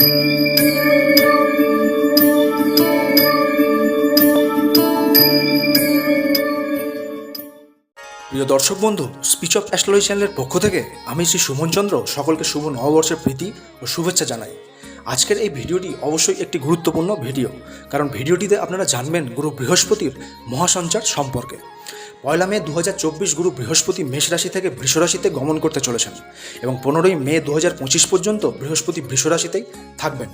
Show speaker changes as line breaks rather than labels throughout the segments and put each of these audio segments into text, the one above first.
প্রিয় দর্শক বন্ধু স্পিচ অফ অ্যাস্ট্রোলজি চ্যানেলের পক্ষ থেকে আমি শ্রী সুমন চন্দ্র সকলকে শুভ নববর্ষের প্রীতি ও শুভেচ্ছা জানাই। আজকের এই ভিডিওটি অবশ্যই একটি গুরুত্বপূর্ণ ভিডিও, কারণ ভিডিওটিতে আপনারা জানবেন গুরু বৃহস্পতির মহাসঞ্চার সম্পর্কে। পয়লা মে দু হাজার চব্বিশ গুরু বৃহস্পতি মেষ রাশি থেকে বৃষরাশিতে গমন করতে চলেছেন এবং পনেরোই মে দু হাজার পঁচিশ পর্যন্ত বৃহস্পতি বৃষ রাশিতেই থাকবেন।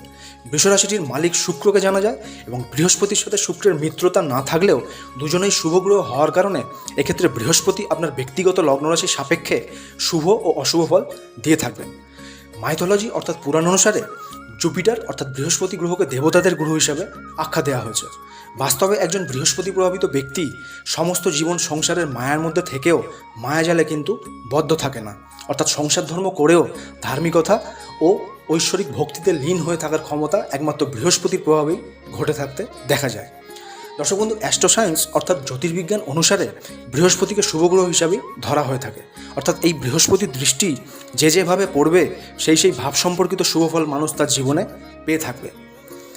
বৃষরাশিটির মালিক শুক্রকে জানা যায় এবং বৃহস্পতির সাথে শুক্রের মিত্রতা না থাকলেও দুজনেই শুভগ্রহ হওয়ার কারণে এক্ষেত্রে বৃহস্পতি আপনার ব্যক্তিগত লগ্নরাশি সাপেক্ষে শুভ ও অশুভ ফল দিয়ে থাকবেন। মাইথোলজি অর্থাৎ পুরাণ অনুসারে জুপিটার, অর্থাৎ বৃহস্পতি গ্রহকে দেবতাদের গ্রহ হিসাবে আখ্যা দেওয়া হয়েছে। বাস্তবে একজন বৃহস্পতি প্রভাবিত ব্যক্তি সমস্ত জীবন সংসারের মায়ার মধ্যে থেকেও মায়াজালে কিন্তু বদ্ধ থাকে না। অর্থাৎ সংসার ধর্ম করেও ধার্মিকতা ও ঐশ্বরিক ভক্তিতে লীন হয়ে থাকার ক্ষমতা একমাত্র বৃহস্পতির প্রভাবেই ঘটে থাকতে দেখা যায়। দর্শক বন্ধু অ্যাস্ট্রোসায়েন্স অর্থাৎ জ্যোতির্বিজ্ঞান অনুসারে বৃহস্পতিকে শুভগ্রহ হিসাবেই ধরা হয়ে থাকে। অর্থাৎ এই বৃহস্পতির দৃষ্টি যে যেভাবে পড়বে, সেই সেই ভাব সম্পর্কিত শুভফল মানুষ তার জীবনে পেয়ে থাকবে।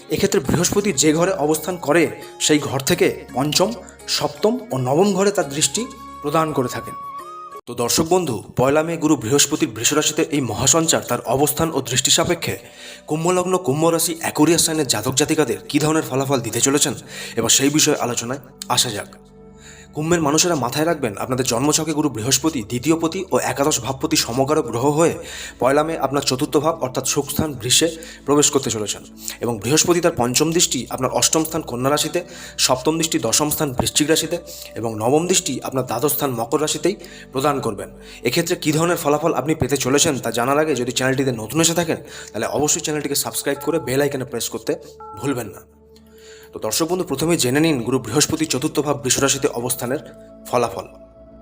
এক্ষেত্রে বৃহস্পতি যে ঘরে অবস্থান করে, সেই ঘর থেকে পঞ্চম, সপ্তম ও নবম ঘরে তার দৃষ্টি প্রদান করে থাকেন। তো দর্শক বন্ধু, পয়লা মে গুরু বৃহস্পতির বৃষরাশিতে এই মহাসঞ্চার তার অবস্থান ও দৃষ্টি সাপেক্ষে কুম্ভলগ্ন কুম্ভ রাশি অ্যাকোরিয়াস সাইনের জাতক জাতিকাদের কী ধরনের ফলাফল দিতে চলেছেন? এবার সেই বিষয়ে আলোচনায় আসা যাক। কুম্ভের মানুষেরা মাথায় রাখবেন, আপনাদের জন্মছকে গুরু বৃহস্পতি, দ্বিতীয় পতি ও একাদশ ভাবপতি সমকারক গ্রহ হয়ে পয়লা মে আপনার চতুর্থ ভাব অর্থাৎ সুখস্থান বৃষে প্রবেশ করতে চলেছেন এবং বৃহস্পতি তার পঞ্চম দৃষ্টি আপনার অষ্টম স্থান কন্যা রাশিতে, সপ্তম দৃষ্টি দশম স্থান বৃশ্চিক রাশিতে এবং নবম দৃষ্টি আপনার দ্বাদশ স্থান মকর রাশিতেই প্রদান করবেন। এক্ষেত্রে কী ধরনের ফলাফল আপনি পেতে চলেছেন তা জানার আগে যদি চ্যানেলটিতে নতুন এসে থাকেন, তাহলে অবশ্যই চ্যানেলটিকে সাবস্ক্রাইব করে বেল আইকনে প্রেস করতে ভুলবেন না। তো দর্শক বন্ধু প্রথমে জেনে নিন গুরু বৃহস্পতি চতুর্থ ভাব বৃষরাশিতে অবস্থানের ফলাফল।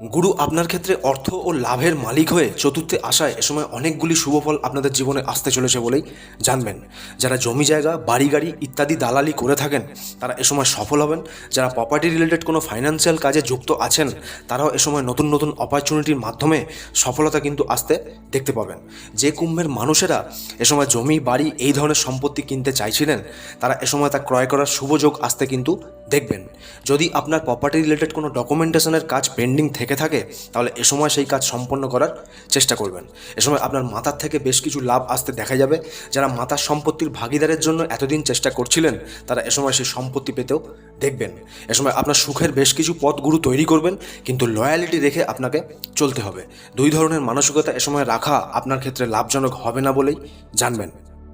গুরু আপনার ক্ষেত্রে অর্থ ও লাভের মালিক হয়ে চতুর্থে আসায় এ সময় অনেকগুলি শুভফল আপনাদের জীবনে আসতে চলেছে বলেই জানবেন। যারা জমি জায়গা বাড়ি গাড়ি ইত্যাদি দালালি করে থাকেন, তারা এ সময় সফল হবেন। যারা প্রপার্টি রিলেটেড কোনো ফাইন্যান্সিয়াল কাজে যুক্ত আছেন, তারাও এ সময় নতুন নতুন অপরচুনিটির মাধ্যমে সফলতা কিন্তু আসতে দেখতে পাবেন। যে কুম্ভের মানুষেরা এ সময় জমি, বাড়ি এই ধরনের সম্পত্তি কিনতে চাইছিলেন, তারা এ সময় তা ক্রয় করার শুভ যোগ আসতে কিন্তু দেখবেন। যদি আপনার প্রপার্টি রিলেটেড কোনো ডকুমেন্টেশনের কাজ পেন্ডিং থেকে থাকে তাহলে এ সময় সেই কাজ সম্পন্ন করার চেষ্টা করবেন। এ সময় আপনার মাথার থেকে বেশ কিছু লাভ আসতে দেখা যাবে। যারা মাতার সম্পত্তির ভাগিদারের জন্য এতদিন চেষ্টা করছিলেন, তারা এ সময় সেই সম্পত্তি পেতেও দেখবেন। এ সময় আপনার সুখের বেশ কিছু পথগুরু তৈরি করবেন, কিন্তু লয়ালিটি রেখে আপনাকে চলতে হবে। দুই ধরনের মানসিকতা এ সময় রাখা আপনার ক্ষেত্রে লাভজনক হবে না বলেই জানবেন।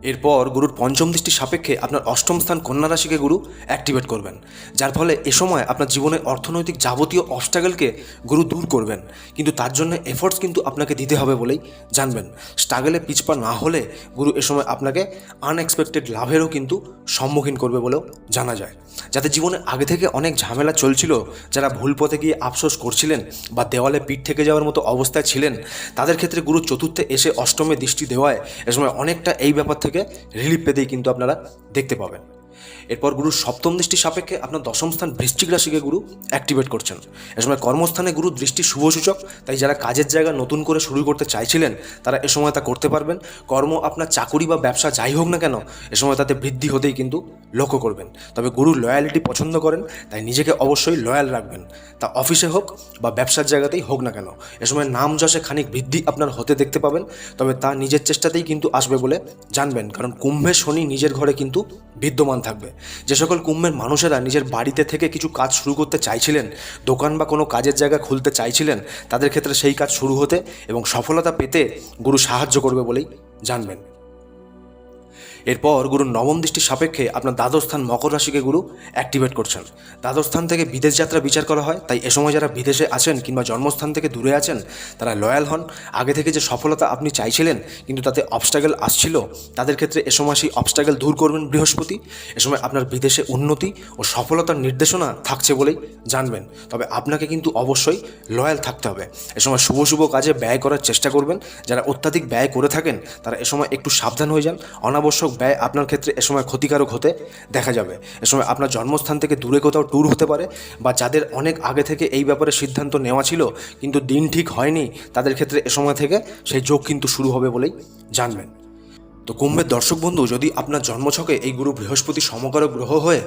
এরপর গুরুর পঞ্চম দৃষ্টি সাপেক্ষে আপনার অষ্টম স্থান কন্যা রাশিকে গুরু অ্যাক্টিভেট করবেন। যার ফলে এ সময় আপনার জীবনে অর্থনৈতিক যাবতীয় অবস্ট্রাগলকে গুরু দূর করবেন। কিন্তু তার জন্য এফোর্টস কিন্তু আপনাকে দিতে হবে বলেই জানবেন। স্ট্রাগলে পিছপা না হলে গুরু এ সময় আপনাকে আনএক্সপেক্টেড লাভেরও কিন্তু সম্মুখীন করবে বলেও জানা যায়। যাদের জীবনে আগে থেকে অনেক ঝামেলা চলছিল, যারা ভুল পথে গিয়ে আফসোস করছিলেন বা দেওয়ালে পিঠ থেকে যাওয়ার মতো অবস্থায় ছিলেন, তাদের ক্ষেত্রে গুরু চতুর্থে এসে অষ্টমে দৃষ্টি দেওয়ায় এ সময় অনেকটা এই ব্যাপার থেকে রিলিফ পেতেই কিন্তু আপনারা দেখতে পাবেন। এরপর গুরুর সপ্তম দৃষ্টি সাপেক্ষে আপনার দশম স্থান বৃশ্চিক রাশিকে গুরু অ্যাক্টিভেট করছেন। এ সময় কর্মস্থানে গুরু দৃষ্টি শুভসূচক তাই যারা কাজের জায়গা নতুন করে শুরু করতে চাইছিলেন, তারা এ সময় তা করতে পারবেন। কর্ম, আপনার চাকুরি বা ব্যবসা যাই হোক না কেন, এ সময় তাতে বৃদ্ধি হতেই কিন্তু লক্ষ্য করবেন। তবে গুরু লয়ালিটি পছন্দ করেন, তাই নিজেকে অবশ্যই লয়াল রাখবেন। তা অফিসে হোক বা ব্যবসার জায়গাতেই হোক না কেন, এ সময় নাম যশে খানিক বৃদ্ধি আপনার হতে দেখতে পাবেন, তবে তা নিজের চেষ্টাতেই কিন্তু আসবে বলে জানবেন। কারণ কুম্ভে শনি নিজের ঘরে কিন্তু বিদ্যমান থাকবে। যে সকল কুম্ভের মানুষেরা নিজের বাড়িতে থেকে কিছু কাজ শুরু করতে চাইছিলেন, দোকান বা কোনো কাজের জায়গা খুলতে চাইছিলেন, তাদের ক্ষেত্রে সেই কাজ শুরু হতে এবং সফলতা পেতে গুরু সাহায্য করবে বলেই জানবেন। এরপর গুরুর নবম দৃষ্টির সাপেক্ষে আপনার দ্বাদশ স্থান মকর রাশিকে গুরু অ্যাক্টিভেট করছেন। দ্বাদশ স্থান থেকে বিদেশ যাত্রা বিচার করা হয়, তাই এ সময় যারা বিদেশে আছেন কিংবা জন্মস্থান থেকে দূরে আছেন, তারা লয়াল হন। আগে থেকে যে সফলতা আপনি চাইছিলেন, কিন্তু তাতে অবস্ট্রাগল আসছিল, তাদের ক্ষেত্রে এ সময় সেই অবস্ট্রাগল দূর করবেন বৃহস্পতি। এ সময় আপনার বিদেশে উন্নতি ও সফলতার নির্দেশনা থাকছে বলেই জানবেন। তবে আপনাকে কিন্তু অবশ্যই লয়াল থাকতে হবে। এ সময় শুভ শুভ কাজে ব্যয় করার চেষ্টা করবেন। যারা অত্যাধিক ব্যয় করে থাকেন, তারা এ সময় একটু সাবধান হয়ে যান। অনাবশ্যক ব্যয় আপনার ক্ষেত্রে এ সময় ক্ষতিকারক হতে দেখা যাবে। এ সময় আপনার জন্মস্থান থেকে দূরে কোথাও ট্যুর হতে পারে বা যাদের অনেক আগে থেকে এই ব্যাপারে সিদ্ধান্ত নেওয়া ছিল কিন্তু দিন ঠিক হয়নি, তাদের ক্ষেত্রে এ সময় থেকে সেই যোগ কিন্তু শুরু হবে বলেই জানবেন। তো কুম্ভের দর্শক বন্ধু, যদি আপনার জন্মছকে এই গুরু বৃহস্পতি সমকারক গ্রহ হয়ে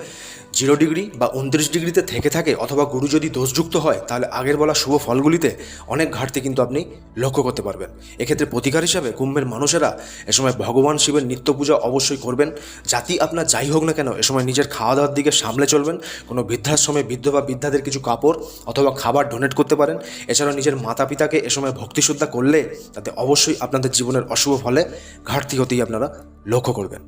জিরো ডিগ্রি বা উনত্রিশ ডিগ্রিতে থেকে থাকে অথবা গুরু যদি দোষযুক্ত হয়, তাহলে আগের বলা শুভ ফলগুলিতে অনেক ঘাটতি কিন্তু আপনি লক্ষ্য করতে পারবেন। এক্ষেত্রে প্রতিকার হিসাবে কুম্ভের মানুষেরা এ সময় ভগবান শিবের নিত্য পূজা অবশ্যই করবেন। জাতি আপনার যাই হোক না কেন, এ সময় নিজের খাওয়া দাওয়ার দিকে সামলে চলবেন। কোনো বৃদ্ধাশ্রমে বৃদ্ধ বা বৃদ্ধাদের কিছু কাপড় অথবা খাবার ডোনেট করতে পারেন। এছাড়াও নিজের মাতা পিতাকে এ সময় ভক্তিশ্রদ্ধা করলে তাতে অবশ্যই আপনাদের জীবনের অশুভ ফলে ঘাটতি হতেই আপনারা লক্ষ্য করবেন।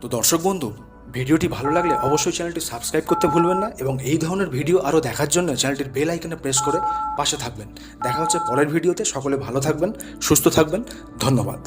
তো দর্শক বন্ধু, ভিডিওটি ভালো লাগলে অবশ্যই চ্যানেলটি সাবস্ক্রাইব করতে ভুলবেন না এবং এই ধরনের ভিডিও আরও দেখার জন্য চ্যানেলটির বেল আইকনে প্রেস করে পাশে থাকবেন। দেখা হচ্ছে পরের ভিডিওতে। সকলে ভালো থাকবেন, সুস্থ থাকবেন। ধন্যবাদ।